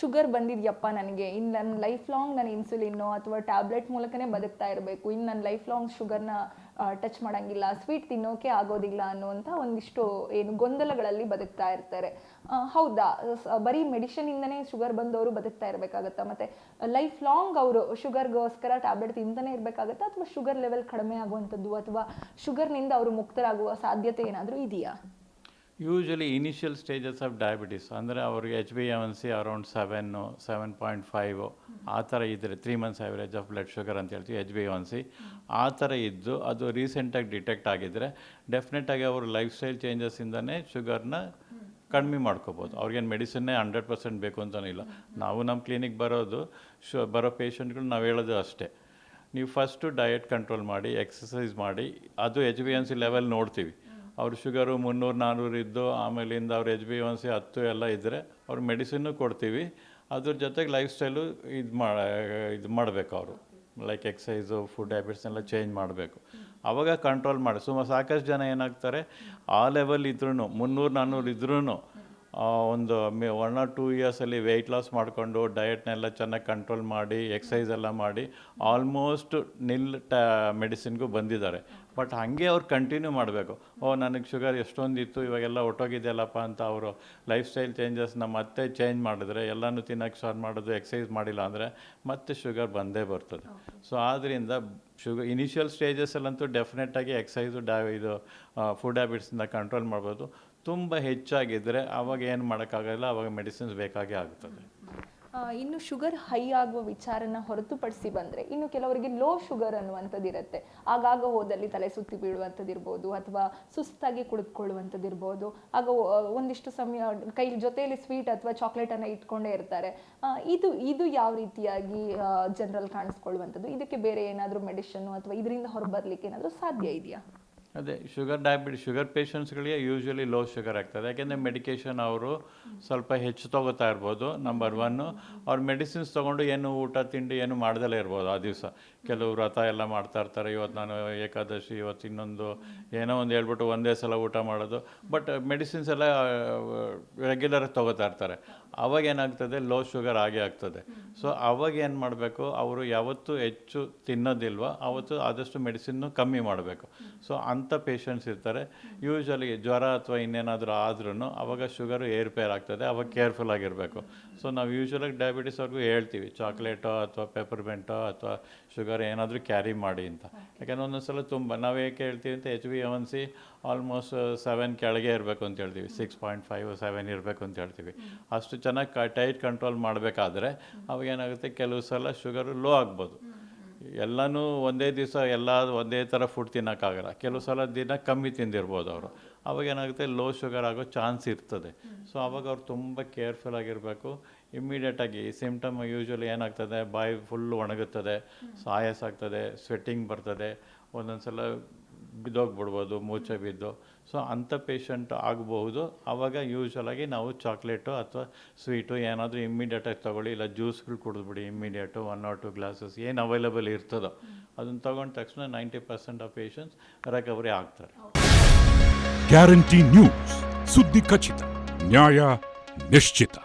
Sugar ಬಂದಿದ್ಯಪ್ಪ ನನಗೆ. ಇನ್ನು ನನ್ನ ಲೈಫ್ ಲಾಂಗ್ ನಾನು ಇನ್ಸುಲಿನ್ನು ಅಥವಾ ಟ್ಯಾಬ್ಲೆಟ್ ಮೂಲಕನೇ ಬದುಕ್ತಾ ಇರಬೇಕು. ಇನ್ನು ನನ್ನ ಲೈಫ್ ಲಾಂಗ್ ಶುಗರ್ನ ಟಚ್ ಮಾಡೋಂಗಿಲ್ಲ ಸ್ವೀಟ್ ತಿನ್ನೋಕೆ ಆಗೋದಿಲ್ಲ ಅನ್ನುವಂಥ ಒಂದಿಷ್ಟು ಏನು ಗೊಂದಲಗಳಲ್ಲಿ ಬದುಕ್ತಾ ಇರ್ತಾರೆ. ಹೌದಾ? ಬರೀ ಮೆಡಿಷನಿಂದನೇ ಶುಗರ್ ಬಂದವರು ಬದುಕ್ತಾ ಇರಬೇಕಾಗತ್ತಾ? ಮತ್ತು ಲೈಫ್ ಲಾಂಗ್ ಅವರು ಶುಗರ್ಗೋಸ್ಕರ ಟ್ಯಾಬ್ಲೆಟ್ ತಿಂತಾನೆ ಇರಬೇಕಾಗತ್ತಾ? ಅಥವಾ ಶುಗರ್ ಲೆವೆಲ್ ಕಡಿಮೆ ಆಗುವಂಥದ್ದು ಅಥವಾ ಶುಗರ್ನಿಂದ ಅವರು ಮುಕ್ತರಾಗುವ ಸಾಧ್ಯತೆ ಏನಾದರೂ ಇದೆಯಾ? Usually initial stages of diabetes ಅಂದರೆ ಅವ್ರಿಗೆ H B M C around seven seven point five ಆ ಥರ ಇದ್ದರೆ three months average of blood sugar ಅಂತ ಹೇಳ್ತೀವಿ ಎಚ್ ಬಿ ಎನ್ ಸಿ ಆ ಥರ ಇದ್ದು ಅದು ರೀಸೆಂಟಾಗಿ ಡಿಟೆಕ್ಟ್ ಆಗಿದ್ದರೆ ಡೆಫಿನೆಟಾಗಿ ಅವರು ಲೈಫ್ ಸ್ಟೈಲ್ ಚೇಂಜಸ್ಸಿಂದನೇ ಶುಗರ್ನ ಕಡಿಮೆ ಮಾಡ್ಕೋಬೋದು. ಅವ್ರಿಗೇನು ಮೆಡಿಸಿನ್ನೇ ಹಂಡ್ರೆಡ್ ಪರ್ಸೆಂಟ್ ಬೇಕು ಅಂತಲೂ ಇಲ್ಲ. ನಾವು ನಮ್ಮ ಕ್ಲಿನಿಕ್ ಬರೋದು, ಶು, ಬರೋ ಪೇಷಂಟ್ಗಳು ನಾವು ಹೇಳೋದು ಅಷ್ಟೇ. ನೀವು ಫಸ್ಟು ಡಯಟ್ ಕಂಟ್ರೋಲ್ ಮಾಡಿ ಎಕ್ಸಸೈಸ್ ಮಾಡಿ, ಅದು H B N C level ನೋಡ್ತೀವಿ. ಅವ್ರ ಶುಗರು ಮುನ್ನೂರು ನಾನ್ನೂರು ಇದ್ದು ಆಮೇಲಿಂದ ಅವ್ರ ಎಚ್ ಬಿ ಒನ್ ಸಿ ಹತ್ತು ಎಲ್ಲ ಇದ್ದರೆ ಅವ್ರ ಮೆಡಿಸಿನ್ನು ಕೊಡ್ತೀವಿ. ಅದ್ರ ಜೊತೆಗೆ ಲೈಫ್ ಸ್ಟೈಲು ಇದು ಮಾ, ಇದು ಮಾಡಬೇಕು ಅವರು. ಲೈಕ್ ಎಕ್ಸಸೈಸು ಫುಡ್ ಹ್ಯಾಬಿಟ್ಸ್ ಎಲ್ಲ ಚೇಂಜ್ ಮಾಡಬೇಕು. ಆವಾಗ ಕಂಟ್ರೋಲ್ ಮಾಡಿ. ಸುಮಾರು ಸಾಕಷ್ಟು ಜನ ಏನಾಗ್ತಾರೆ, ಆ ಲೆವೆಲ್ ಇದ್ರೂ ಮುನ್ನೂರು ನಾನ್ನೂರು ಇದ್ರೂ ಒಂದು ಮೆ ಒನ್ ಆರ್ ಟೂ ಇಯರ್ಸಲ್ಲಿ ವೆಯ್ಟ್ ಲಾಸ್ ಮಾಡಿಕೊಂಡು ಡಯಟ್ನೆಲ್ಲ ಚೆನ್ನಾಗಿ ಕಂಟ್ರೋಲ್ ಮಾಡಿ ಎಕ್ಸಸೈಸ್ ಎಲ್ಲ ಮಾಡಿ ಆಲ್ಮೋಸ್ಟ್ ನಿಲ್ ಟ ಮೆಡಿಸಿನ್ಗೂ ಬಂದಿದ್ದಾರೆ. ಬಟ್ ಹಾಗೆ ಅವ್ರು ಕಂಟಿನ್ಯೂ ಮಾಡಬೇಕು. ಓ ನನಗೆ ಶುಗರ್ ಎಷ್ಟೊಂದಿತ್ತು ಇವಾಗೆಲ್ಲ ಒಟ್ಟೋಗಿದೆಯಲ್ಲಪ್ಪ ಅಂತ ಅವರು ಲೈಫ್ ಸ್ಟೈಲ್ ಚೇಂಜಸ್ನ ಮತ್ತೆ ಚೇಂಜ್ ಮಾಡಿದ್ರೆ ಎಲ್ಲನೂ ತಿನ್ನೋಕ್ಕೆ ಸ್ಟಾರ್ಟ್ ಮಾಡೋದು ಎಕ್ಸಸೈಸ್ ಮಾಡಿಲ್ಲ ಅಂದರೆ ಮತ್ತೆ ಶುಗರ್ ಬಂದೇ ಬರ್ತದೆ. ಸೊ ಆದ್ದರಿಂದ ಶುಗರ್ ಇನಿಷಿಯಲ್ ಸ್ಟೇಜಸ್ಸಲ್ಲಂತೂ ಡೆಫಿನೆಟಾಗಿ ಎಕ್ಸಸೈಸು ಡಾ ಇದು ಫುಡ್ ಹ್ಯಾಬಿಟ್ಸಿಂದ ಕಂಟ್ರೋಲ್ ಮಾಡ್ಬೋದು. ತುಂಬ ಹೆಚ್ಚಾಗಿದ್ದರೆ ಆವಾಗ ಏನು ಮಾಡೋಕ್ಕಾಗಲ್ಲ ಆವಾಗ ಮೆಡಿಸಿನ್ಸ್ ಬೇಕಾಗಿ ಆಗ್ತದೆ ಆ, ಇನ್ನು ಶುಗರ್ ಹೈ ಆಗುವ ವಿಚಾರನ ಹೊರತುಪಡಿಸಿ ಬಂದರೆ ಇನ್ನು ಕೆಲವರಿಗೆ ಲೋ ಶುಗರ್ ಅನ್ನುವಂಥದ್ದು ಇರುತ್ತೆ ಆಗಾಗ ಹೋದಲ್ಲಿ ತಲೆ ಸುತ್ತಿ ಬೀಳುವಂಥದ್ದು ಇರ್ಬೋದು ಅಥವಾ ಸುಸ್ತಾಗಿ ಕುಳಿತುಕೊಳ್ಳುವಂಥದ್ದು ಇರ್ಬೋದು ಆಗ ಒಂದಿಷ್ಟು ಸಮಯ ಕೈ ಜೊತೆಯಲ್ಲಿ ಸ್ವೀಟ್ ಅಥವಾ ಚಾಕ್ಲೇಟನ್ನು ಇಟ್ಕೊಂಡೇ ಇರ್ತಾರೆ. ಇದು ಇದು ಯಾವ ರೀತಿಯಾಗಿ ಜನರಲ್ ಕಾಣಿಸ್ಕೊಳ್ಳುವಂಥದ್ದು? ಇದಕ್ಕೆ ಬೇರೆ ಏನಾದರೂ ಮೆಡಿಷನ್ನು ಅಥವಾ ಇದರಿಂದ ಹೊರಬರ್ಲಿಕ್ಕೆ ಏನಾದರೂ ಸಾಧ್ಯ ಇದೆಯಾ? ಅದೇ ಶುಗರ್ ಡಯಾಬಿಟಿಸ್ ಶುಗರ್ ಪೇಷಂಟ್ಸ್ಗಳಿಗೆ ಯೂಶ್ವಲಿ ಲೋ ಶುಗರ್ ಆಗ್ತದೆ. ಯಾಕೆಂದರೆ ಮೆಡಿಕೇಷನ್ ಅವರು ಸ್ವಲ್ಪ ಹೆಚ್ಚು ತೊಗೋತಾ ಇರ್ಬೋದು ನಂಬರ್ ಒನ್ನು. ಅವ್ರು ಮೆಡಿಸಿನ್ಸ್ ತೊಗೊಂಡು ಏನು ಊಟ ತಿಂಡಿ ಏನು ಮಾಡ್ದಲೇ ಇರ್ಬೋದು ಆ ದಿವಸ. ಕೆಲವು ವ್ರತ ಎಲ್ಲ ಮಾಡ್ತಾ ಇರ್ತಾರೆ. ಇವತ್ತು ನಾನು ಏಕಾದಶಿ ಇವತ್ತು ಇನ್ನೊಂದು ಏನೋ ಒಂದು ಹೇಳ್ಬಿಟ್ಟು ಒಂದೇ ಸಲ ಊಟ ಮಾಡೋದು. ಬಟ್ ಮೆಡಿಸಿನ್ಸ್ ಎಲ್ಲ ರೆಗ್ಯುಲರಾಗಿ ತೊಗೋತಾ ಇರ್ತಾರೆ. ಅವಾಗ ಏನಾಗ್ತದೆ ಲೋ ಶುಗರ್ ಆಗೇ ಆಗ್ತದೆ. ಸೊ ಅವಾಗ ಏನು ಮಾಡಬೇಕು ಅವರು ಯಾವತ್ತೂ ಹೆಚ್ಚು ತಿನ್ನೋದಿಲ್ವ ಅವತ್ತು ಆದಷ್ಟು ಮೆಡಿಸಿನ್ನು ಕಮ್ಮಿ ಮಾಡಬೇಕು. ಸೊ ಅಂಥ ಪೇಷಂಟ್ಸ್ ಇರ್ತಾರೆ. ಯೂಶ್ವಲಿ ಜ್ವರ ಅಥವಾ ಇನ್ನೇನಾದರೂ ಆದ್ರೂ ಅವಾಗ ಶುಗರು ಏರ್ಪೇರ್ ಆಗ್ತದೆ. ಅವಾಗ ಕೇರ್ಫುಲ್ ಆಗಿರಬೇಕು. ಸೊ ನಾವು ಯೂಶ್ವಲಾಗಿ ಡಯಾಬಿಟಿಸ್ ಅವ್ರಿಗೂ ಹೇಳ್ತೀವಿ. ಚಾಕ್ಲೇಟೋ ಅಥವಾ ಪೆಪರ್ಮೆಂಟೋ ಅಥವಾ ಶುಗರ್ ಏನಾದರೂ ಕ್ಯಾರಿ ಮಾಡಿ ಅಂತ. ಯಾಕಂದ್ರೆ ಒಂದೊಂದು ಸಲ ತುಂಬ, ನಾವು ಏಕೆ ಹೇಳ್ತೀವಿ ಅಂತ H B N C almost seven ಕೆಳಗೆ ಇರಬೇಕು ಅಂತ ಹೇಳ್ತೀವಿ. ಸಿಕ್ಸ್ ಪಾಯಿಂಟ್ ಫೈವ್ ಸೆವೆನ್ ಇರಬೇಕು ಅಂತ ಹೇಳ್ತೀವಿ. ಅಷ್ಟು ಚೆನ್ನಾಗಿ ಟೈಟ್ ಕಂಟ್ರೋಲ್ ಮಾಡಬೇಕಾದ್ರೆ ಅವಾಗ ಏನಾಗುತ್ತೆ? ಕೆಲವು ಸಲ ಶುಗರು ಲೋ ಆಗ್ಬೋದು. ಎಲ್ಲನೂ ಒಂದೇ ದಿವಸ ಎಲ್ಲ ಒಂದೇ ಥರ ಫುಡ್ ತಿನ್ನೋಕ್ಕಾಗಲ್ಲ. ಕೆಲವು ಸಲ ದಿನ ಕಮ್ಮಿ ತಿಂದಿರ್ಬೋದು ಅವರು. ಅವಾಗ ಏನಾಗುತ್ತೆ ಲೋ ಶುಗರ್ ಆಗೋ ಚಾನ್ಸ್ ಇರ್ತದೆ. ಸೊ ಅವಾಗ ಅವ್ರು ತುಂಬ ಕೇರ್ಫುಲ್ ಆಗಿರಬೇಕು. ಇಮ್ಮಿಡಿಯೇಟಾಗಿ ಸಿಮ್ಟಮ್ ಯೂಶ್ವಲಿ ಏನಾಗ್ತದೆ, ಬಾಯಿ ಫುಲ್ ಒಣಗುತ್ತದೆ, ಸಾಯಸ್ ಆಗ್ತದೆ ಸ್ವೆಟ್ಟಿಂಗ್ ಬರ್ತದೆ. ಒಂದೊಂದು ಸಲ ಬಿದ್ದೋಗ್ಬಿಡ್ಬೋದು ಮೂಚೆ ಬಿದ್ದು. ಸೊ ಅಂಥ ಪೇಷಂಟ್ ಆಗಬಹುದು. ಆವಾಗ ಯೂಶ್ವಲಾಗಿ ನಾವು ಚಾಕ್ಲೇಟು ಅಥವಾ ಸ್ವೀಟು ಏನಾದರೂ ಇಮ್ಮಿಡಿಯೇಟಾಗಿ ತೊಗೊಳ್ಳಿ, ಇಲ್ಲ ಜ್ಯೂಸ್ಗಳು ಕುಡಿದ್ಬಿಡಿ immediate one or two glasses ಏನು ಅವೈಲೇಬಲ್ ಇರ್ತದೋ. ಅದನ್ನು ತೊಗೊಂಡ ತಕ್ಷಣ ninety percent of patients recovery ಆಗ್ತಾರೆ. ಗ್ಯಾರಂಟಿ ನ್ಯೂಸ್ ಸುದ್ದಿ ಖಚಿತ ನ್ಯಾಯ ನಿಶ್ಚಿತ